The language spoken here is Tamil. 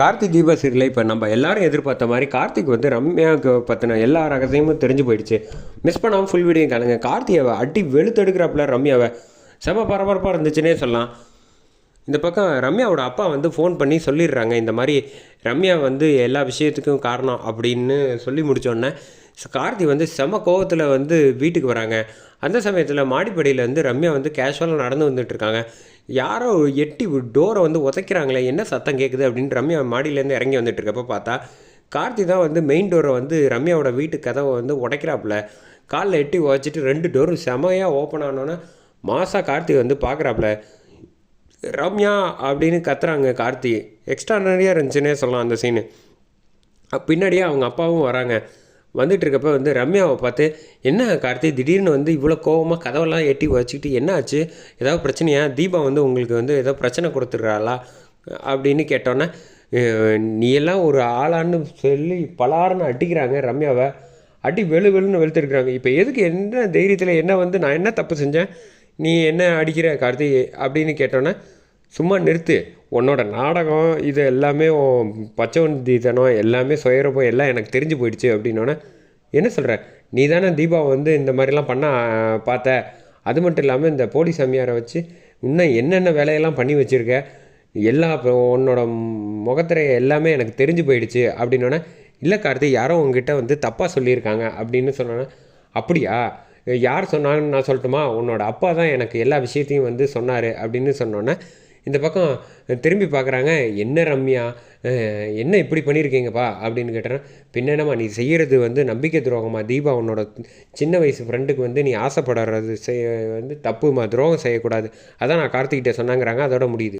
கார்த்தி தீபா சீரியல் இப்போ நம்ம எல்லாரும் எதிர்பார்த்த மாதிரி கார்த்திக் வந்து ரம்யாவுக்கு பற்றின எல்லா ரகசியமும் தெரிஞ்சு போயிடுச்சு. மிஸ் பண்ணாமல் ஃபுல் வீடியோ காணுங்க. கார்த்தியாவை அடி வெளுத்தெடுக்கிறாப்புல ரம்யாவை. செம பரபரப்பாக இருந்துச்சுன்னே சொல்லலாம். இந்த பக்கம் ரம்யாவோட அப்பா வந்து ஃபோன் பண்ணி சொல்லிடுறாங்க. இந்த மாதிரி ரம்யா வந்து எல்லா விஷயத்துக்கும் காரணம் அப்படின்னு சொல்லி முடித்தோடனே கார்த்தி வந்து செம கோவத்தில் வந்து வீட்டுக்கு வராங்க. அந்த சமயத்தில் மாடிப்படியில் வந்து ரம்யா வந்து கேஷுவலாக நடந்து வந்துட்டுருக்காங்க யாரோ எட்டி டோரை வந்து உதைக்கிறாங்களே என்ன சத்தம் கேட்குது அப்படின்னு ரம்யா மாடியிலேருந்து இறங்கி வந்துட்டுருக்கப்போ பார்த்தா கார்த்தி தான் வந்து மெயின் டோரை வந்து ரம்யாவோட வீட்டு கதவை வந்து உடைக்கிறாப்புல. காலில் எட்டி உதச்சிட்டு ரெண்டு டோரும் செமையாக ஓப்பன் ஆனோன்னே மாதம் கார்த்தி வந்து பார்க்குறாப்புல ரம்யா அப்படின்னு கத்துறாங்க கார்த்தி. எக்ஸ்ட்ரானரியாக இருந்துச்சுன்னே சொல்லலாம் அந்த சீனு பின்னாடியே அவங்க அப்பாவும் வராங்க. வந்துட்டு இருக்கப்ப வந்து ரம்யாவை பார்த்து என்ன கார்த்தி திடீர்னு வந்து இவ்வளோ கோவமாக கதவெல்லாம் எட்டி வச்சுக்கிட்டு என்ன ஆச்சு ஏதாவது பிரச்சனையா? தீபா வந்து உங்களுக்கு வந்து ஏதோ பிரச்சனை கொடுத்துட்றாளா? அப்படின்னு கேட்டோன்னே நீ எல்லாம் ஒரு ஆளான்னு சொல்லி பலாருன்னு அடிக்கிறாங்க ரம்யாவை. அடி வெளு வெளுன்னு வெளுத்துருக்குறாங்க. இப்போ எதுக்கு என்ன தைரியத்தில் என்ன வந்து நான் என்ன தப்பு செஞ்சேன்? நீ என்ன அடிக்கிற கார்த்தி? அப்படின்னு கேட்டோன்னே சும்மா நிறுத்து. உன்னோட நாடகம் இது எல்லாமே உன் பச்சைவந்தித்தனம் எல்லாமே சுயரப்போ எல்லாம் எனக்கு தெரிஞ்சு போயிடுச்சு அப்படின்னோடனே என்ன சொல்கிற நீ தானே தீபாவை வந்து இந்த மாதிரிலாம் பண்ண பார்த்த? அது மட்டும் இல்லாமல் இந்த போலி சாமியாரை வச்சு இன்னும் என்னென்ன வேலையெல்லாம் பண்ணி வச்சுருக்க? எல்லா உன்னோட முகத்திரை எல்லாமே எனக்கு தெரிஞ்சு போயிடுச்சு அப்படின்னோடனே இல்லை கார்த்தி யாரோ உங்ககிட்ட வந்து தப்பாக சொல்லியிருக்காங்க அப்படின்னு சொன்னோன்னே அப்படியா? யார் சொன்னாங்கன்னு நான் சொல்லட்டுமா? உன்னோட அப்பா தான் எனக்கு எல்லா விஷயத்தையும் வந்து சொன்னார் அப்படின்னு சொன்னோன்னே இந்த பக்கம் திரும்பி பார்க்குறாங்க என்ன ரம்யா? என்ன இப்படி பண்ணியிருக்கீங்கப்பா? அப்படின்னு கேட்டேன்னா பின்னமா நீ செய்கிறது வந்து நம்பிக்கை துரோகமாக தீபா உன்னோட சின்ன வயசு ஃப்ரெண்டுக்கு வந்து நீ ஆசைப்படுறது செய்ய வந்து தப்புமா? துரோகம் செய்யக்கூடாது. அதான் நான் கார்த்திகிட்ட சொன்னாங்கிறாங்க அதோட முடியுது.